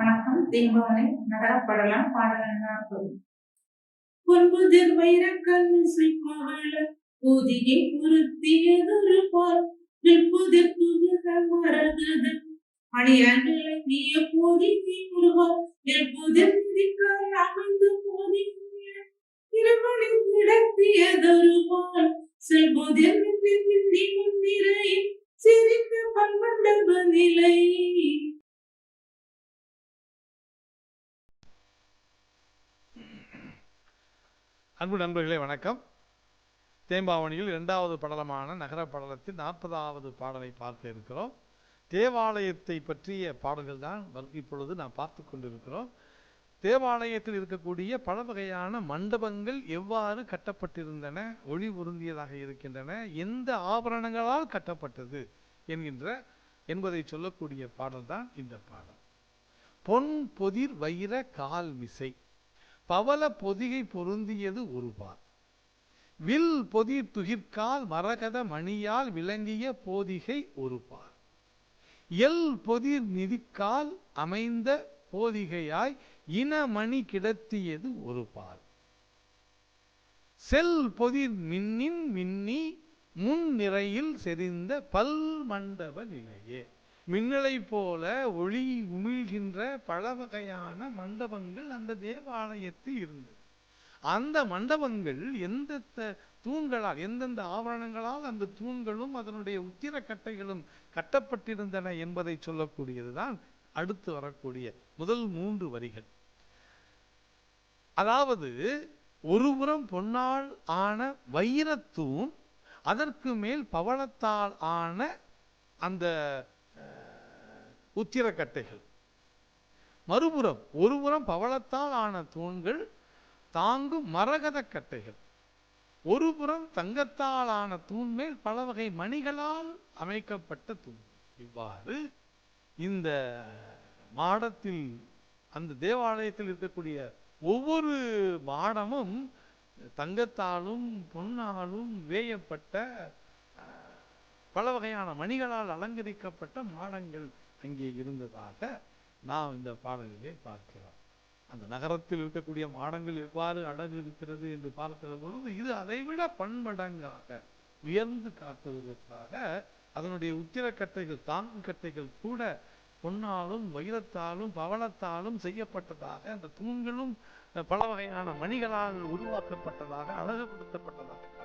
வணக்கம். தீபாவளி நகரப்படலாம் பாடலாம் பொன்புதிர் வைரக்கல் பவள பொதிகை பொருத்தியதொரு போல். புதிர் புதிர மரகத அணியங்கிய பொதிகை முருகா புதிர் மிதிக்கால் அமைந்து பொதிய இருமணி கிடத்தியதொரு போல். செல்புதிர் மின்னி முன்னிறை சிரித்த பன்மண்டப நிலை அன்பு நண்பர்களே வணக்கம். தேம்பாவணியில் இரண்டாவது படலமான நகர படலத்தில் நாற்பதாவது பாடலை பார்த்து இருக்கிறோம். தேவாலயத்தை பற்றிய பாடல்கள் தான் வ- இப்பொழுது நாம் பார்த்து கொண்டிருக்கிறோம். தேவாலயத்தில் இருக்கக்கூடிய பல வகையான மண்டபங்கள் எவ்வாறு கட்டப்பட்டிருந்தன ஒளி உருந்தியதாக இருக்கின்றன எந்த ஆபரணங்களால் கட்டப்பட்டது என்கின்ற என்பதை சொல்லக்கூடிய பாடல் தான் இந்த பாடல். பொன் பொதிர் வைர கால் விசை பவள பொதிகை பொருந்தியது ஒருபால் வில் பொதிர் துகிர்கால் மரகத மணியால் விளங்கிய போதிகை ஒருபால் எல் பொதிர் நிதிக்கால் அமைந்த போதிகையாய் இனமணி கிடத்தியது ஒரு செல் பொதிர் மின்னின் மின்னி முன் நிறையில் செறிந்த பல் மண்டப நிலையே. மின்னலை போல ஒளி உமிழ்கின்ற பல வகையான மண்டபங்கள் அந்த தேவாலயத்தில் இருந்தது. அந்த மண்டபங்கள் எந்த தூண்களால் எந்தெந்த ஆவரணங்களால் அந்த தூண்களும் அதனுடைய உத்திரக்கட்டைகளும் கட்டப்பட்டிருந்தன என்பதை சொல்லக்கூடியதுதான் அடுத்து வரக்கூடிய முதல் மூன்று வரிகள். அதாவது ஒருபுறம் பொன்னால் ஆன வைரத்தூண் அதற்கு மேல் பவளத்தால் ஆன அந்த உத்திரக்கட்டைகள். மறுபுறம் ஒருபுறம் பவளத்தால் ஆன தூண்கள் தாங்கும் மரகத கட்டைகள் ஒருபுறம் தங்கத்தால் ஆன தூண் மேல் பல வகை மணிகளால் அமைக்கப்பட்ட தூண். இவ்வாறு இந்த மாடத்தில் அந்த தேவாலயத்தில் இருக்கக்கூடிய ஒவ்வொரு மாடமும் தங்கத்தாலும் பொன்னாலும் வேயப்பட்ட பல வகையான மணிகளால் அலங்கரிக்கப்பட்ட மாடங்கள் அங்கே இருந்ததாக நாம் இந்த பாடலிலே பார்க்கிறோம். அந்த நகரத்தில் இருக்கக்கூடிய மாடங்கள் எவ்வாறு அழகு இருக்கிறது என்று பார்க்கிற பொழுது இது அதைவிட பன்மடங்காக உயர்ந்து காட்டுவதற்காக அதனுடைய உத்திரக்கட்டைகள் தாங்கு கட்டைகள் கூட பொன்னாலும் வைரத்தாலும் பவளத்தாலும் செய்யப்பட்டதாக அந்த தூண்களும் பல வகையான மணிகளால் உருவாக்கப்பட்டதாக அழகுபடுத்தப்பட்டதாக